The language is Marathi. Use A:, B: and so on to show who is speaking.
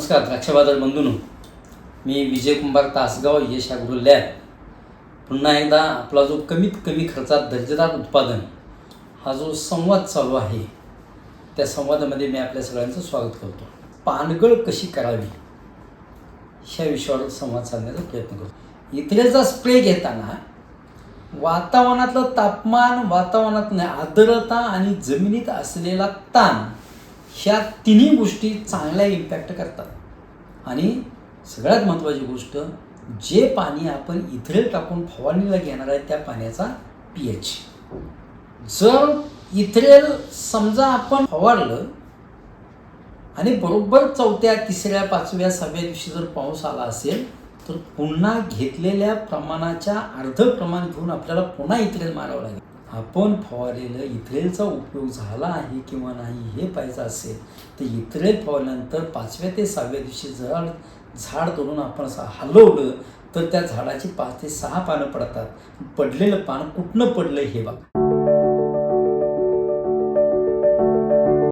A: नमस्कार द्राक्षबाजार बंधूनो. मी विजयकुमार तासगाव यश अग्रो लॅब पुन्हा एकदा आपला जो कमीत कमी खर्चात दर्जेदार उत्पादन हा जो संवाद चालू आहे त्या संवादामध्ये मी आपल्या सगळ्यांचं स्वागत करतो. पानगळ कशी करावी ह्या विषयावर संवाद साधण्याचा प्रयत्न करतो. इथल्याचा स्प्रे घेताना वातावरणातलं तापमान वातावरणातलं आर्द्रता आणि जमिनीत असलेला ताण ह्या तिन्ही गोष्टी चांगल्या इम्पॅक्ट करतात. आणि सगळ्यात महत्त्वाची गोष्ट जे पाणी आपण इथरेल टाकून फवारणीला घेणार आहे त्या पाण्याचा पी एच जर इथरेल समजा आपण फवारलं आणि बरोबर चौथ्या तिसऱ्या पाचव्या सहाव्या दिवशी जर पाऊस आला असेल तर पुन्हा घेतलेल्या प्रमाणाच्या अर्ध प्रमाण घेऊन आपल्याला पुन्हा इथरेल मारावं लागेल. आपण फवारलेलं इथरेलचा उपयोग झाला आहे किंवा नाही हे पाहायचं असेल तर इथरेल फवारल्यानंतर पाचव्या ते सहाव्या दिवशी जर झाड तोडून आपण असं हलवलं तर त्या झाडाची पाच ते सहा पानं पडतात. पडलेलं पान कुठनं पडलं हे बघा.